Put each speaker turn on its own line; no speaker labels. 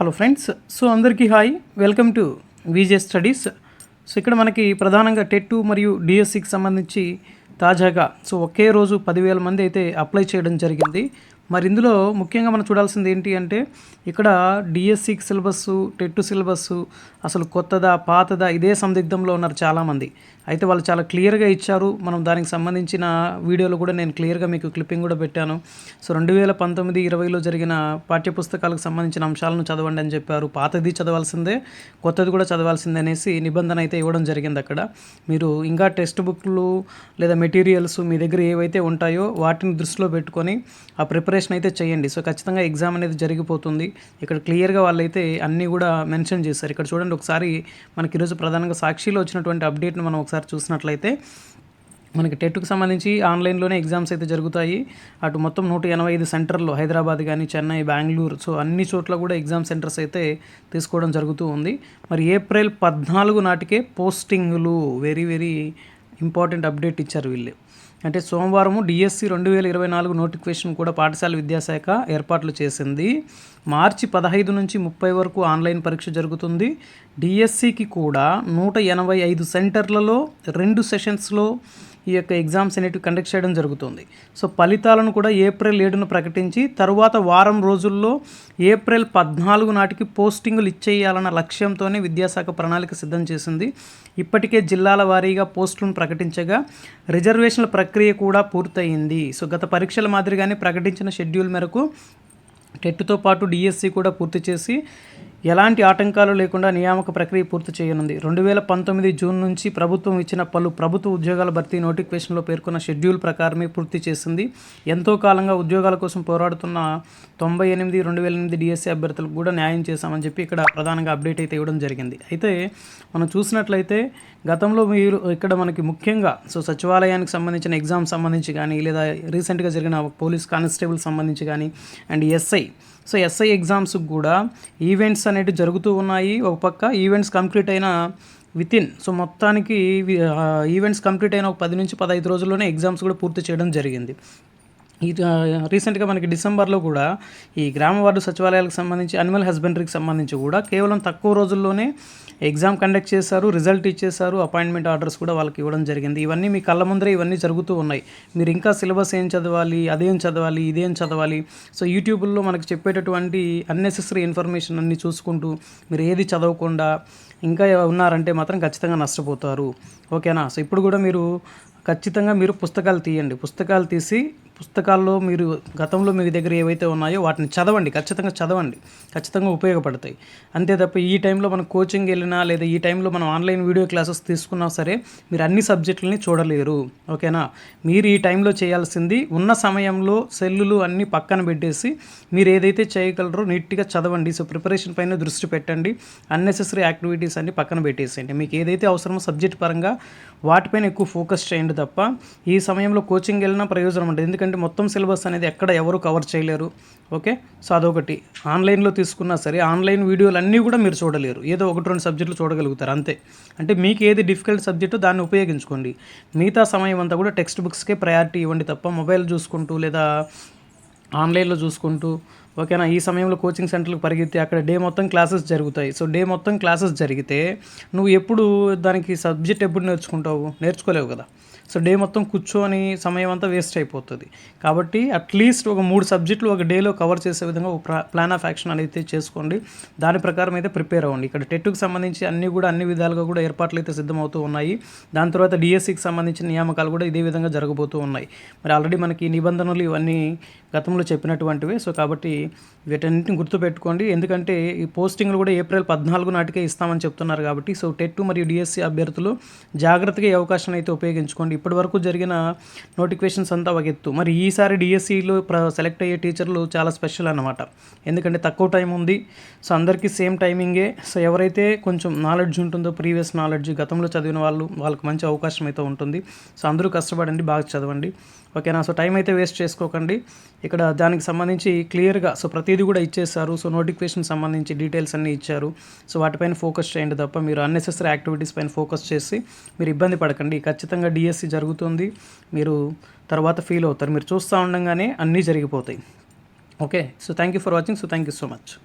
Hello friends so అందరికీ hi. Welcome to VJ studies. So ఇక్కడ మనకి ప్రధానంగా టెట్ మరియు డిఎస్సికి సంబంధించి తాజాగా సో ఒకే రోజు పదివేల మంది అయితే అప్లై చేయడం జరిగింది. మరి ఇందులో ముఖ్యంగా మనం చూడాల్సింది ఏంటి అంటే ఇక్కడ డిఎస్సికి సిలబస్ టెట్ సిలబస్ అసలు కొత్తదా పాతదా ఇదే సందిగ్ధంలో ఉన్నారు చాలామంది. అయితే వాళ్ళు చాలా క్లియర్గా ఇచ్చారు. మనం దానికి సంబంధించిన వీడియోలు కూడా నేను క్లియర్గా మీకు క్లిప్పింగ్ కూడా పెట్టాను. సో రెండు వేల పంతొమ్మిది ఇరవైలో జరిగిన పాఠ్యపుస్తకాలకు సంబంధించిన అంశాలను చదవండి అని చెప్పారు. పాతది చదవాల్సిందే కొత్తది కూడా చదవాల్సిందే అనేసి నిబంధన అయితే ఇవ్వడం జరిగింది అక్కడ. మీరు ఇంకా టెక్స్ట్ బుక్లు లేదా మెటీరియల్స్ మీ దగ్గర ఏవైతే ఉంటాయో వాటిని దృష్టిలో పెట్టుకొని ఆ ప్రిపరేషన్ అయితే చేయండి. సో ఖచ్చితంగా ఎగ్జామ్ అనేది జరిగిపోతుంది. ఇక్కడ క్లియర్గా వాళ్ళైతే అన్నీ కూడా మెన్షన్ చేశారు. ఇక్కడ చూడండి ఒకసారి మనకి ఈరోజు ప్రధానంగా సాక్షిలో వచ్చినటువంటి అప్డేట్ను మనం ఒకసారి చూసినట్లయితే మనకి టెట్కు సంబంధించి ఆన్లైన్లోనే ఎగ్జామ్స్ అయితే జరుగుతాయి. అటు మొత్తం నూట ఎనభై ఐదు సెంటర్లు హైదరాబాద్ కానీ చెన్నై బెంగళూరు సో అన్ని చోట్ల కూడా ఎగ్జామ్ సెంటర్స్ అయితే తీసుకోవడం జరుగుతూ ఉంది. మరి ఏప్రిల్ పద్నాలుగు నాటికే పోస్టింగ్లు వెరీ వెరీ ఇంపార్టెంట్ అప్డేట్ ఇచ్చారు వీళ్ళు. అంటే సోమవారం డిఎస్సి రెండు వేల ఇరవై నాలుగు నోటిఫికేషన్ కూడా పాఠశాల విద్యాశాఖ ఏర్పాట్లు చేసింది. మార్చి పదహైదు నుంచి ముప్పై వరకు ఆన్లైన్ పరీక్ష జరుగుతుంది. డిఎస్సికి కూడా నూట ఎనభై ఐదు సెంటర్లలో రెండు సెషన్స్లో ఈ యొక్క ఎగ్జామ్స్ అనేటివి కండక్ట్ చేయడం జరుగుతుంది. సో ఫలితాలను కూడా ఏప్రిల్ ఏడును ప్రకటించి తరువాత వారం రోజుల్లో ఏప్రిల్ పద్నాలుగు నాటికి పోస్టింగులు ఇచ్చేయాలన్న లక్ష్యంతోనే విద్యాశాఖ ప్రణాళిక సిద్ధం చేసింది. ఇప్పటికే జిల్లాల వారీగా పోస్టులను ప్రకటించగా రిజర్వేషన్ల ప్రక్రియ కూడా పూర్తయింది. సో గత పరీక్షల మాదిరిగానే ప్రకటించిన షెడ్యూల్ మేరకు టెట్తో పాటు డిఎస్సి కూడా పూర్తి చేసి ఎలాంటి ఆటంకాలు లేకుండా నియామక ప్రక్రియ పూర్తి చేయనుంది. రెండు వేల పంతొమ్మిది జూన్ నుంచి ప్రభుత్వం ఇచ్చిన పలు ప్రభుత్వ ఉద్యోగాల భర్తీ నోటిఫికేషన్లో పేర్కొన్న షెడ్యూల్ ప్రకారమే పూర్తి చేసింది. ఎంతో కాలంగా ఉద్యోగాల కోసం పోరాడుతున్న తొంభై ఎనిమిది రెండు వేల ఎనిమిది డిఎస్సీ అభ్యర్థులకు కూడా న్యాయం చేశామని చెప్పి ఇక్కడ ప్రధానంగా అప్డేట్ అయితే ఇవ్వడం జరిగింది. అయితే మనం చూసినట్లయితే గతంలో మీరు ఇక్కడ మనకి ముఖ్యంగా సో సచివాలయానికి సంబంధించిన ఎగ్జామ్ సంబంధించి కానీ లేదా రీసెంట్గా జరిగిన పోలీస్ కానిస్టేబుల్ సంబంధించి కానీ అండ్ ఎస్ఐ సో ఎస్ఐ ఎగ్జామ్స్కి కూడా ఈవెంట్స్ అనేవి జరుగుతూ ఉన్నాయి. ఒక పక్క ఈవెంట్స్ కంప్లీట్ అయిన వితిన్. సో మొత్తానికి ఈవెంట్స్ కంప్లీట్ అయిన ఒక పది నుంచి పదహైదు రోజుల్లోనే ఎగ్జామ్స్ కూడా పూర్తి చేయడం జరిగింది. ఈ రీసెంట్గా మనకి డిసెంబర్లో కూడా ఈ గ్రామ వార్డు సచివాలయాలకు సంబంధించి అనిమల్ హస్బెండరీకి సంబంధించి కూడా కేవలం తక్కువ రోజుల్లోనే ఎగ్జామ్ కండక్ట్ చేశారు రిజల్ట్ ఇచ్చేశారు అపాయింట్మెంట్ ఆర్డర్స్ కూడా వాళ్ళకి ఇవ్వడం జరిగింది. ఇవన్నీ మీ కళ్ళ ముందరే ఇవన్నీ జరుగుతూ ఉన్నాయి. మీరు ఇంకా సిలబస్ ఏం చదవాలి అదేం చదవాలి ఇదేం చదవాలి? సో యూట్యూబ్లో మనకి చెప్పేటటువంటి అన్నెసెసరీ ఇన్ఫర్మేషన్ అన్ని చూసుకుంటూ మీరు ఏది చదవకుండా ఇంకా ఉన్నారంటే మాత్రం ఖచ్చితంగా నష్టపోతారు. ఓకేనా? సో ఇప్పుడు కూడా మీరు ఖచ్చితంగా మీరు పుస్తకాలు తీయండి. పుస్తకాలు తీసి పుస్తకాల్లో మీరు గతంలో మీ దగ్గర ఏవైతే ఉన్నాయో వాటిని చదవండి. ఖచ్చితంగా చదవండి. ఖచ్చితంగా ఉపయోగపడతాయి. అంతే తప్ప ఈ టైంలో మనం కోచింగ్ వెళ్ళినా లేదా ఈ టైంలో మనం ఆన్లైన్ వీడియో క్లాసెస్ తీసుకున్నా సరే మీరు అన్ని సబ్జెక్టులని చూడలేరు. ఓకేనా? మీరు ఈ టైంలో చేయాల్సింది ఉన్న సమయంలో సెల్లులు అన్నీ పక్కన పెట్టేసి మీరు ఏదైతే చేయగలరో నీట్గా చదవండి. సో ప్రిపరేషన్ పైన దృష్టి పెట్టండి. అన్నెసెసరీ యాక్టివిటీస్ అన్ని పక్కన పెట్టేసేయండి. మీకు ఏదైతే అవసరమో సబ్జెక్ట్ పరంగా వాటిపైన ఎక్కువ ఫోకస్ చేయండి తప్ప ఈ సమయంలో కోచింగ్ వెళ్ళినా ప్రయోజనం ఉంటుంది ఎందుకంటే ఎందుకంటే మొత్తం సిలబస్ అనేది ఎక్కడ ఎవరు కవర్ చేయలేరు. ఓకే? సో అదొకటి. ఆన్లైన్లో తీసుకున్నా సరే ఆన్లైన్ వీడియోలు అన్నీ కూడా మీరు చూడలేరు. ఏదో ఒకటి రెండు సబ్జెక్టులు చూడగలుగుతారు. అంతే. అంటే మీకు ఏది డిఫికల్ట్ సబ్జెక్టు దాన్ని ఉపయోగించుకోండి. మిగతా సమయం అంతా కూడా టెక్స్ట్ బుక్స్కే ప్రయారిటీ ఇవ్వండి తప్ప మొబైల్ చూసుకుంటూ లేదా ఆన్లైన్లో చూసుకుంటూ ఓకేనా? ఈ సమయంలో కోచింగ్ సెంటర్లకు పరిగెత్తి అక్కడ డే మొత్తం క్లాసెస్ జరుగుతాయి. సో డే మొత్తం క్లాసెస్ జరిగితే నువ్వు ఎప్పుడు దానికి సబ్జెక్ట్ ఎప్పుడు నేర్చుకుంటావు? నేర్చుకోలేవు కదా. సో డే మొత్తం కూర్చొని సమయం అంతా వేస్ట్ అయిపోతుంది. కాబట్టి అట్లీస్ట్ ఒక మూడు సబ్జెక్టులు ఒక డేలో కవర్ చేసే విధంగా ఒక ప్లాన్ ఆఫ్ యాక్షన్ అనేది చేసుకోండి. దాని ప్రకారం అయితే ప్రిపేర్ అవ్వండి. ఇక్కడ టెట్కు సంబంధించి అన్ని కూడా అన్ని విధాలుగా కూడా ఏర్పాట్లు అయితే సిద్ధమవుతూ ఉన్నాయి. దాని తర్వాత డిఎస్సికి సంబంధించిన నియామకాలు కూడా ఇదే విధంగా జరగబోతూ ఉన్నాయి. మరి ఆల్రెడీ మనకి నిబంధనలు ఇవన్నీ గతంలో చెప్పినటువంటివే. సో కాబట్టి వీటన్నింటిని గుర్తుపెట్టుకోండి. ఎందుకంటే ఈ పోస్టింగ్లు కూడా ఏప్రిల్ పద్నాలుగు నాటికే ఇస్తామని చెప్తున్నారు కాబట్టి సో టెట్ మరియు డిఎస్సి అభ్యర్థులు జాగ్రత్తగా ఈ అవకాశం అయితే ఉపయోగించుకోండి. ఇప్పటి వరకు జరిగిన నోటిఫికేషన్స్ అంతా ఒక ఎత్తు. మరి ఈసారి డిఎస్సిలో సెలెక్ట్ అయ్యే టీచర్లు చాలా స్పెషల్ అనమాట ఎందుకంటే తక్కువ టైం ఉంది. సో అందరికీ సేమ్ టైమింగే. సో ఎవరైతే కొంచెం నాలెడ్జ్ ఉంటుందో ప్రీవియస్ నాలెడ్జ్ గతంలో చదివిన వాళ్ళు వాళ్ళకి మంచి అవకాశం అయితే ఉంటుంది. సో అందరూ కష్టపడండి బాగా చదవండి. ఓకేనా? సో టైం అయితే వేస్ట్ చేసుకోకండి. ఇక్కడ దానికి సంబంధించి క్లియర్గా సో ప్రతిదీ కూడా ఇచ్చేస్తారు సో నోటిఫికేషన్ సంబంధించి డీటెయిల్స్ అన్నీ ఇచ్చారు. సో వాటిపైన ఫోకస్ చేయండి తప్ప మీరు అన్నెసెసరీ యాక్టివిటీస్ పైన ఫోకస్ చేసి మీరు ఇబ్బంది పడకండి. ఖచ్చితంగా డిఎస్సి జరుగుతుంది. మీరు తర్వాత ఫీల్ అవుతారు. మీరు చూస్తూ ఉండగానే అన్నీ జరిగిపోతాయి. Okay? So thank you for watching. So thank you so much.